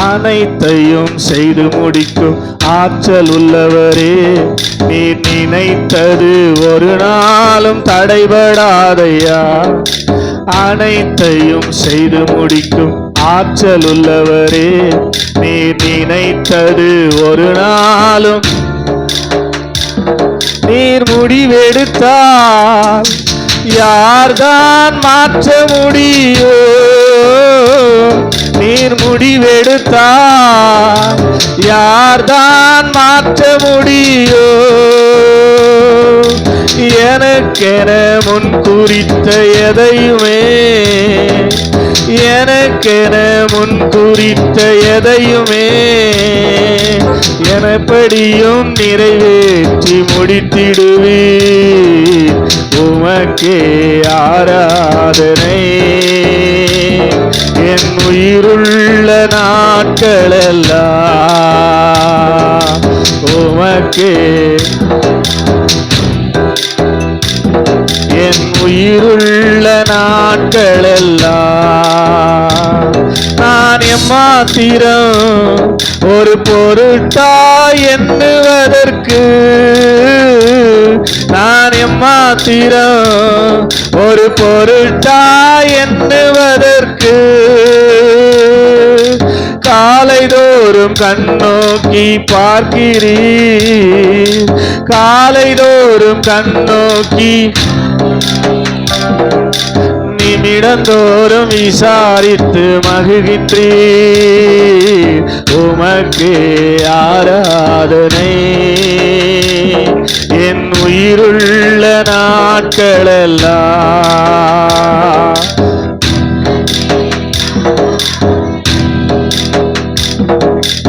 அனைத்தையும் செய்து முடிக்கும் ஆற்றல் உள்ளவரே நீ நினைத்தது ஒரு நாளும் தடைபடாதையா? அனைத்தையும் செய்து முடிக்கும் ஆற்றல் உள்ளவரே நீ நினைத்தது ஒரு நாளும் நீர் முடிவெடுத்தால் யார்தான் மாற்ற முடியோ? நீர் முடிவெடுத்தால் யார்தான் மாற்ற முடியோ? எனக்கென முன் குறித்த எதையுமே எனக்கென முன் குறித்த எதையுமே எனப்படியும் நிறைவேற்றி முடித்திடுவீர். உமக்கே ஆராதனை. என் உயிருள்ள நாட்களெல்லாம் உமக்கே. என் உயிருள்ள நான் மாத்திரம் ஒரு பொருட்டா எண்ணுவதற்கு நான் எம்மாத்திரம் ஒரு பொருட்டா எண்ணுவதற்கு காலைதோறும் கண்ணோக்கி பார்க்கிறீர். காலைதோறும் கண்ணோக்கி நிமிடந்தோறும் விசாரித்து மகிழ்கின்றீர். உமக்கு ஆராதனை. என் உயிருள்ள நாட்களெல்லாம்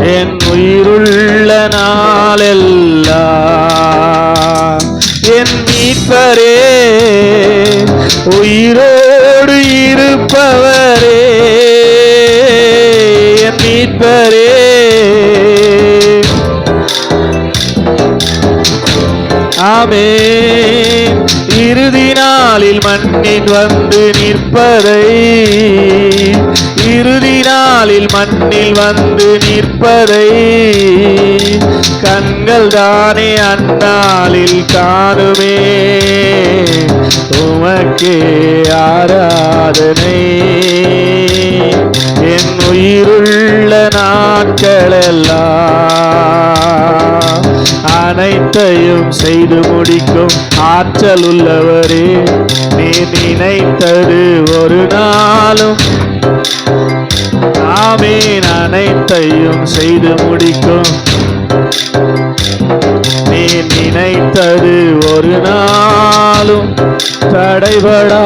என் உயிருள்ள நாளெல்லாம் என் மீட்பரே. உயிரே மீட்பவரே மீட்பரே. ஆமே இறுதி நாளில் மண்ணில் வந்து நிற்பதை மண்ணில் வந்து நிற்பதை கண்கள் தானே அந்நாளில் காணுமே. உமக்கே ஆராதனை. என் உயிருள்ள நாட்களெல்லாம் அனைத்தையும் செய்து முடிக்கும் ஆற்றல் உள்ளவரே நீ நினைத்தது ஒரு நாளும் அனைத்தையும் செய்து முடிக்கும். நீ நினைத்தது ஒரு நாளும் தடைபடாதையா?